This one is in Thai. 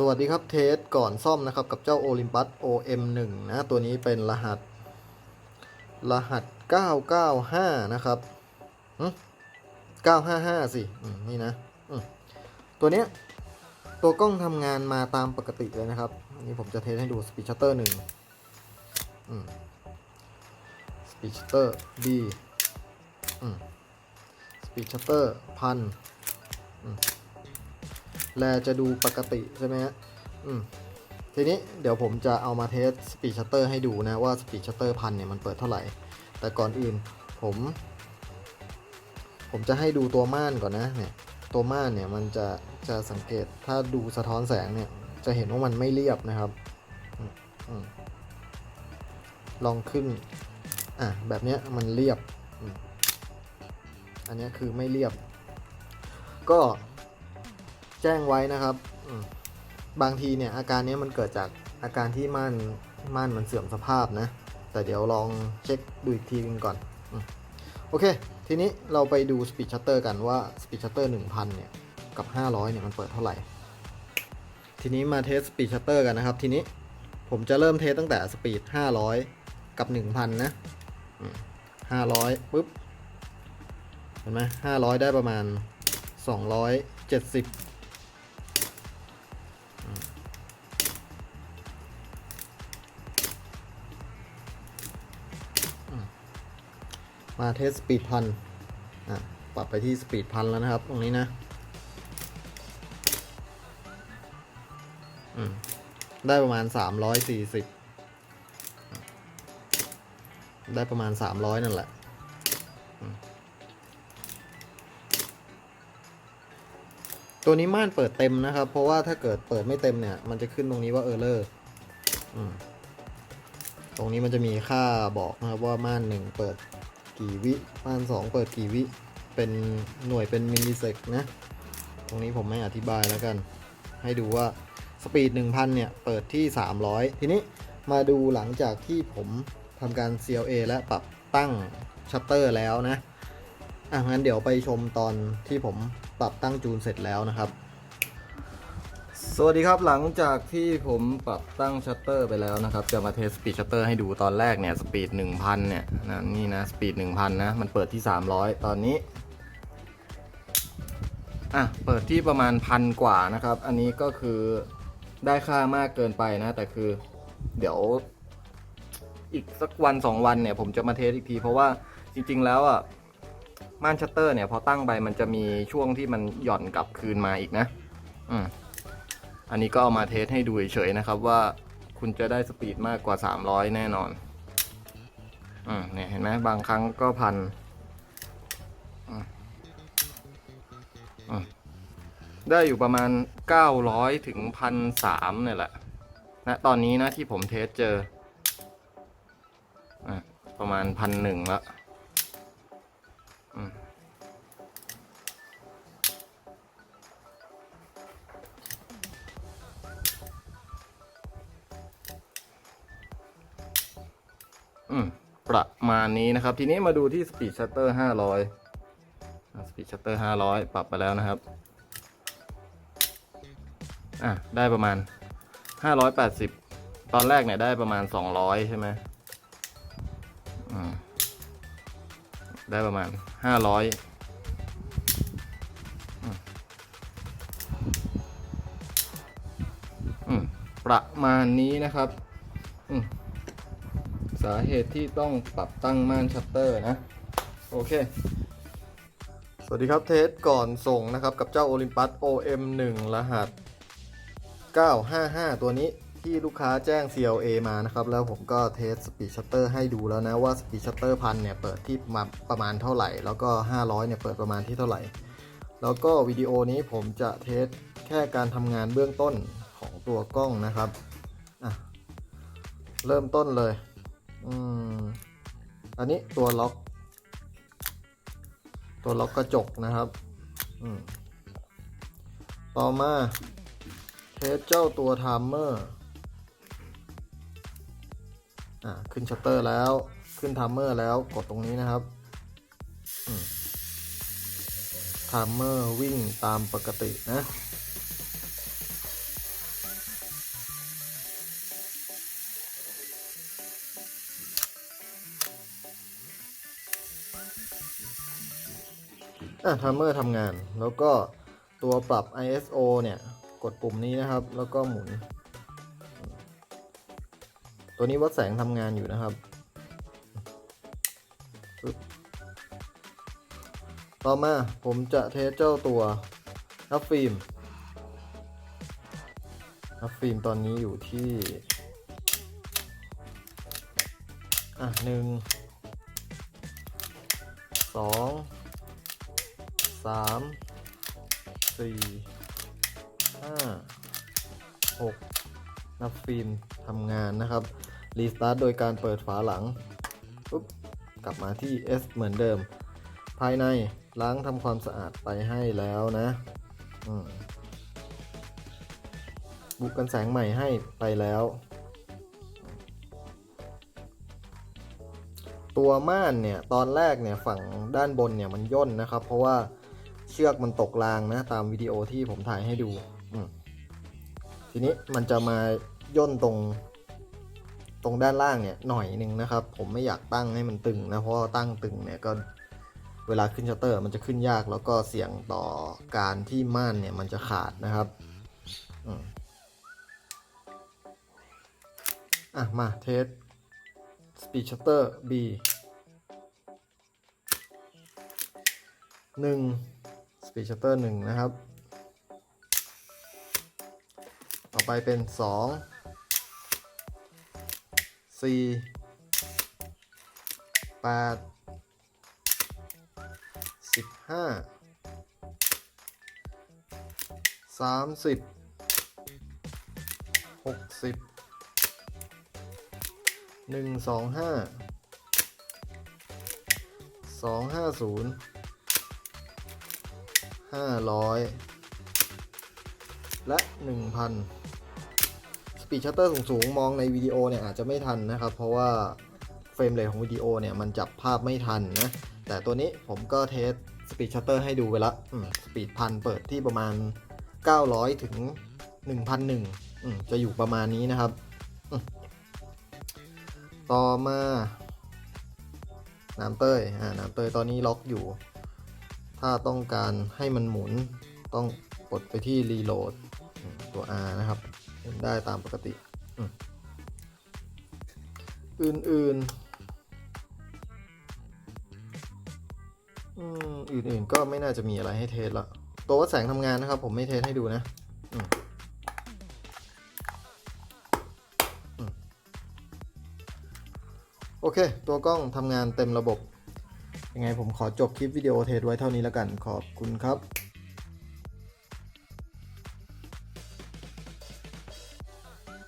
สวัสดีครับเทสก่อนซ่อมนะครับกับเจ้า Olympus OM1 นะตัวนี้เป็นรหัส รหัส 995 นะครับ955 สินี่นะตัวเนี้ยตัวกล้องทำงานมาตามปกติเลยนะครับอันนี้ผมจะเทสให้ดู Speed Shutter 1อืม Speed Shutter B อืม Speed Shutter พัน แลจะดูปกติใช่ไหมฮะอืมทีนี้เดี๋ยวผมจะเอามาเทสสปีดชัตเตอร์ให้ดูนะว่าสปีดชัตเตอร์พันเนี่ยมันเปิดเท่าไหร่ แต่ก่อนอื่นผม ผมจะให้ดูตัวม่านก่อนนะเนี่ยตัวม่านเนี่ยมันจะจะสังเกตถ้าดูสะท้อนแสงเนี่ยจะเห็นว่ามันไม่เรียบนะครับออลองขึ้นอะแบบนี้มันเรียบ อันนี้คือไม่เรียบ ก็ แจ้งไว้นะครับ บางทีเนี่ยอาการนี้มันเกิดจากอาการที่ม่านม่านมันเสื่อมสภาพนะ แต่เดี๋ยวลองเช็คดูอีกทีนึงก่อนอโอเค ทีนี้เราไปดู Speed Shutter กันว่า Speed Shutter 1000 เนี่ย กับ 500 เนี่ย มันเปิดเท่าไหร่ ทีนี้มาเทส Speed Shutter กันนะครับ ทีนี้ผมจะเริ่มเทสตั้งแต่ Speed 500 กับ 1000 นะ500ปุ๊บ เห็นไหม500 ได้ประมาณ 270 มาเทสสปีดพันอะปรับไปที่สปีดพันแล้วนะครับ ตรงนี้นะได้ประมาณ 340 ได้ประมาณ 300 นั่นแหละตัวนี้ม่านเปิดเต็มนะครับ เพราะว่าถ้าเกิดเปิดไม่เต็มเนี่ย มันจะขึ้นตรงนี้ว่าเออร์เลอร์ตรงนี้มันจะมีค่าบอกนะครับว่าม่านหนึ่งเปิด กี่วิม่านสองเปิดกี่วิ เป็นหน่วยเป็นมิลลิเซกนะ ตรงนี้ผมไม่อธิบายแล้วกัน ให้ดูว่าสปีด 1000 เนี่ย เปิดที่ 300 ทีนี้มาดูหลังจากที่ผมทำการ CLA และปรับตั้งชัตเตอร์แล้วนะ อะงั้นเดี๋ยวไปชมตอนที่ผมปรับตั้งจูนเสร็จแล้วนะครับ สวัสดีครับหลังจากที่ผมปรับตั้งชัตเตอร์ไปแล้วนะครับ จะมาเทสสปีดชัตเตอร์ให้ดูตอนแรกเนี่ยสปีด1000 เนี่ยนะนี่นะสปีด1000 นะ มันเปิดที่ 300 ตอนนี้ อะ เปิดที่ประมาณพันกว่านะครับ อันนี้ก็คือได้ค่ามากเกินไปนะ แต่คือเดี๋ยวอีกสักวัน 2 วันเนี่ยผมจะมาเทสอีกทีเพราะว่าจริง ๆ แล้วอะม่านชัตเตอร์เนี่ยพอตั้งไปมันจะมีช่วงที่มันหย่อนกลับคืนมาอีกนะ อืม อันนี้ก็เอามาเทสให้ดูเฉยๆนะครับว่าคุณจะได้สปีดมากกว่า 300 แน่นอน อืมเนี่ยเห็นไหมบางครั้งก็พันได้อยู่ประมาณ 900 ถึงพันสามเนี่ยแหละนะตอนนี้นะที่ผมเทสเจออประมาณพันหนึ่งแล้ว ประมาณนี้นะครับ ทีนี้มาดูที่ Speed Shutter 500 Speed Shutter 500 ปรับไปแล้วนะครับอะได้ประมาณ 580 ตอนแรกเนี่ยได้ประมาณ 200 ใช่ไหมอืมได้ประมาณ 500อืมอืมประมาณนี้นะครับ อืมาเหตุที่ต้องปรับตั้งม่านชัตเตอร์นะ โอเค สวัสดีครับเทสก่อนส่งนะครับ กับเจ้า Olympus OM1 รหัส 955 ตัวนี้ที่ลูกค้าแจ้ง CLA มานะครับ แล้วผมก็เทสสปีดชัตเตอร์ให้ดูแล้วนะ ว่าสปีดชัตเตอร์พันเนี่ย เปิดที่มาประมาณเท่าไหร่ แล้วก็ 500 เนี่ย เปิดประมาณที่เท่าไหร่ แล้วก็วิดีโอนี้ผมจะเทสแค่การทำงานเบื้องต้นของตัวกล้องนะครับเริ่มต้นเลย อืมอันนี้ตัวล็อก ตัวล็อกกระจกนะครับอืมต่อมาเทสเจ้าตัวไทม์เมอร์อ่าขึ้นชัตเตอร์แล้วขึ้นไทม์เมอร์แล้วกดตรงนี้นะครับไทม์เมอร์วิ่งตามปกตินะ อะทัมเมอร์ทำงาน แล้วก็ตัวปรับ ISO เนี่ยกดปุ่มนี้นะครับ แล้วก็หมุน ตัวนี้วัดแสงทำงานอยู่นะครับ ต่อมาผมจะเทสเจ้าตัวนับฟิล์มนับฟิล์มตอนนี้อยู่ที่ อะหนึ่งสอง สามสี่ห้าหกนับฟิล์มทำงานนะครับ รีสตาร์ทโดยการเปิดฝาหลังปุ๊บกลับมาที่ S เหมือนเดิม ภายในล้างทำความสะอาดไปให้แล้วนะอืมบุกกันแสงใหม่ให้ไปแล้ว ตัวม่านเนี่ย ตอนแรกเนี่ยฝั่งด้านบนเนี่ยมันย่นนะครับ เพราะว่า ชือกมันตกรางนะ ตามวิดีโอที่ผมถ่ายให้ดูทีนี้มันจะมาย่นตรงตรงด้านล่างเนี่ยหน่อยหนึ่งนะครับ ผมไม่อยากตั้งให้มันตึงนะเพราะตั้งตึงเนี่ยก็เวลาขึ้นชัตเตอร์มันจะขึ้นยากแล้วก็เสี่ยงต่อการที่ม่านเนี่ยมันจะขาดนะครับอะมาเทส Speed Shutter B หนึ่ง Speed Shutter หนึ่งนะครับ ต่อไปเป็นสองสี่แปดสิบห้าสามสิบหกสิบหนึ่งสองห้าสองห้าศูนย์ ห้าร้อยและหนึ่งพันสปีดชัตเตอร์สูงๆ มองในวิดีโอเนี่ยอาจจะไม่ทันนะครับ เพราะว่าเฟรมเรทของวิดีโอเนี่ยมันจับภาพไม่ทันนะ แต่ตัวนี้ผมก็เทสสปีดชัตเตอร์ให้ดูไปละสปีดพันเปิดที่ประมาณ 900 ถึง 1,001จะอยู่ประมาณนี้นะครับ ต่อมา น้ำเต้ยอ่าน้ำเต้ยตอนนี้ล็อกอยู่ ถ้าต้องการให้มันหมุนต้องกดไปที่รีโหลดตัว R นะครับได้ตามปกติ อืมอื่นๆอืมอื่นๆก็ไม่น่าจะมีอะไรให้เทสละตัววัดแสงทำงานนะครับ ผมไม่เทสให้ดูนะโอเค ตัวกล้องทำงานเต็มระบบ ยังไงผมขอจบคลิปวิดีโอเทสไว้เท่านี้แล้วกัน ขอบคุณครับ